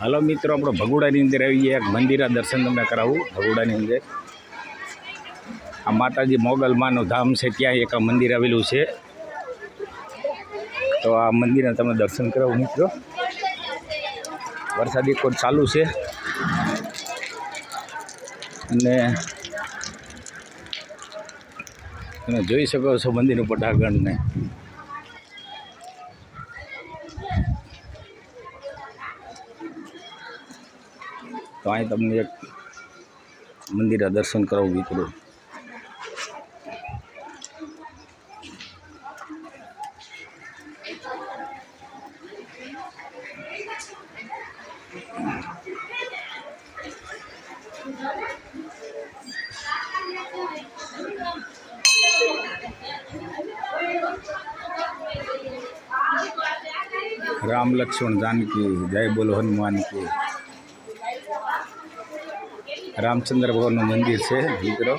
હાલો મિત્રો આપણે ભગોડાની અંદર આવીએ એક મંદિરના દર્શન તમને કરાવું ભગોડાની અંદર આ માતાજી મોગલમાનું ધામ છે ત્યાં એક આ મંદિર આવેલું છે તો આ મંદિરના તમે દર્શન કરાવું મિત્રો વરસાદી કોટ ચાલુ છે અને તમે જોઈ શકો છો મંદિર ઉપર ડાગણને तो अँ तब एक मंदिर दर्शन करो भीतर राम लक्ष्मण जानकी जय बोलो हनुमान की રામચંદ્ર ભગવાનનું મંદિર છે મિત્રો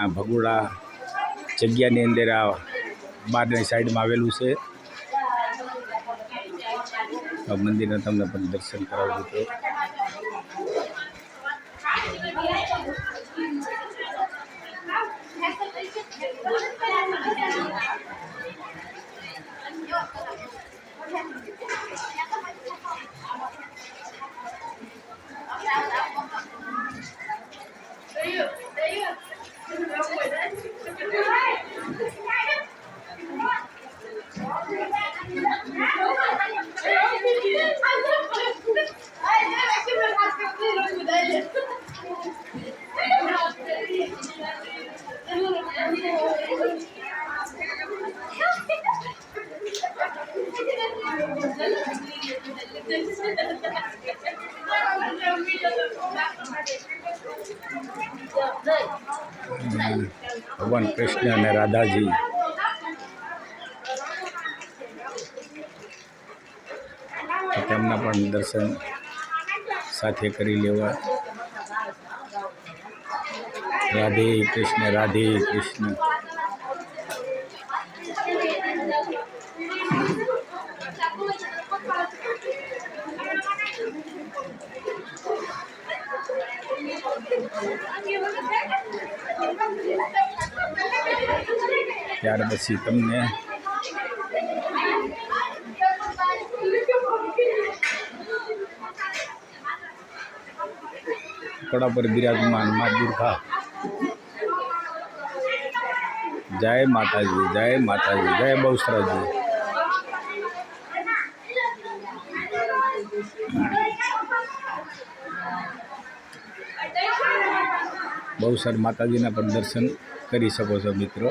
આ ભગુડા જગ્યાની અંદર આ બારની સાઈડમાં આવેલું છે મંદિરના તમને પણ દર્શન કરાવું મિત્રો Thank you. भगवान कृष्ण ने राधा जी हमने दर्शन સાથે કરી લેવા રાધે કૃષ્ણ રાધે કૃષ્ણ ત્યાર પછી તમને કડા પર બિરાજમાન મા દુર્ગા જય માતાજી જય માતાજી જય બહુસરાજી બહુસર માતાજીના પણ દર્શન કરી શકો છો મિત્રો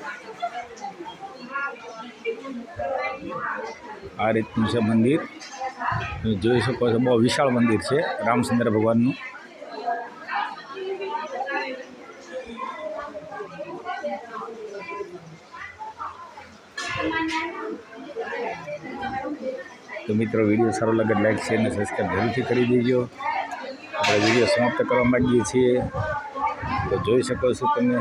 આ રીતનું છે મંદિર જોઈ શકો છો બહુ વિશાળ મંદિર છે રામચંદ્ર ભગવાનનું તો મિત્રો વિડીયો સારો લાગે લાઈક છે અને સબસ્ક્રાઈબ જરૂરથી કરી દેજો આપણે વિડીયો સમાપ્ત કરવા માગીએ છીએ તો જોઈ શકો છો તમે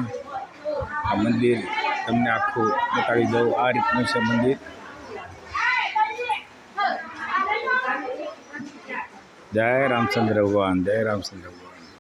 આ મંદિર તમને આખું બતાવી દઉં આ રીતનું છે મંદિર जय रामचंद्र भगवान जय रामचंद्र भगवान